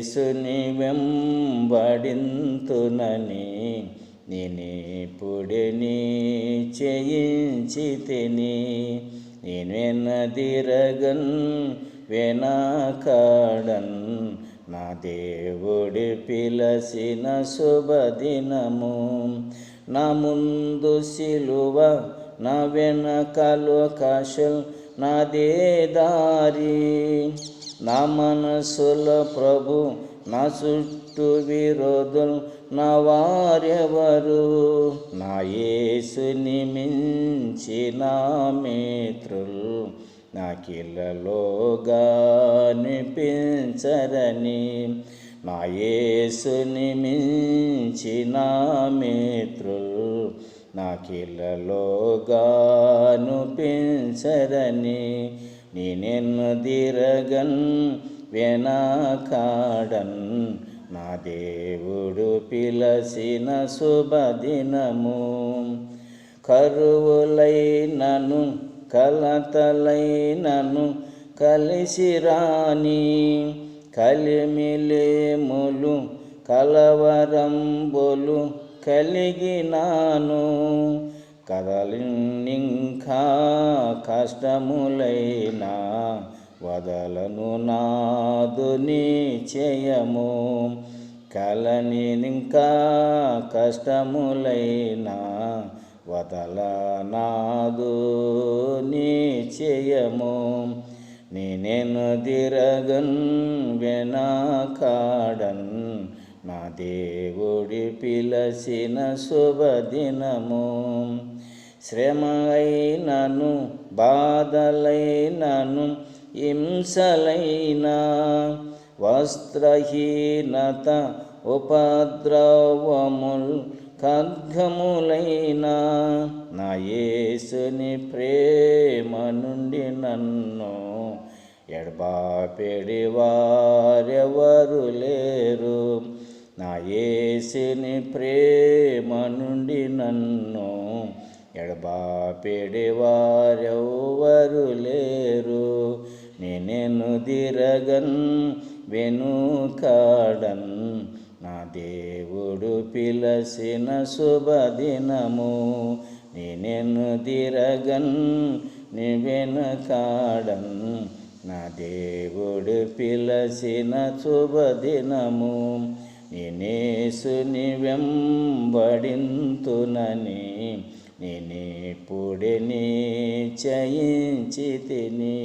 యేసుని వెంబడింతునని నేనిప్పుడిని చేయించి తిని నేనెన్నదిరగన్ వెనకాడన్ నా దేవుడి పిలసిన శుభదినము. నా ముందు సిలువ నా వెనకలు కషల్ నాదే దారి. నా మనసుల ప్రభు నా చుట్టూ విరోధులు నా వారెవరు? నా యేసుని మించి నా మిత్రులు నాకిల్లలోగా నిపించరని నా యేసుని మించి నా మిత్రులు నాకిలలోగాను పెంచరని నేనెన్ను దిరగన్ వెనకాడన్. నా దేవుడు పిలసిన శుభదినము కరువులైనను కలతలైనను కలిసి రాని కలిమిలేములు కలవరంబులు కలిగినాను. కదలింకా కష్టములైనా వదలను నాదు కలని కలనింకా కష్టములైనా వదల నాదు నీ చేయము నేనేను దిరగన్ వెనకాడన్ నా దేవుడి పిలసిన శుభదినము. శ్రమ అయినను బాధలైనను హింసలైనా వస్త్రహీనత ఉపద్రవముల్ ఖడ్గములైనా నా యేసుని ప్రేమ నుండి నన్ను ఎడబాపెడి వారెవరు లేరు. నా ఏసిని ప్రేమ నుండి నన్ను ఎడబాపెడివారెవ్వరు లేరు. నేనెను దిరగన్ వెనుకాడన్. నా దేవుడు పిలసిన శుభదినము. నేనెను దిరగన్ నీ వెనకాడన్. నా దేవుడు పిలసిన శుభదినము. నినేసుని వెంబడింతునని నేనిప్పుడే నీ చయించి తిని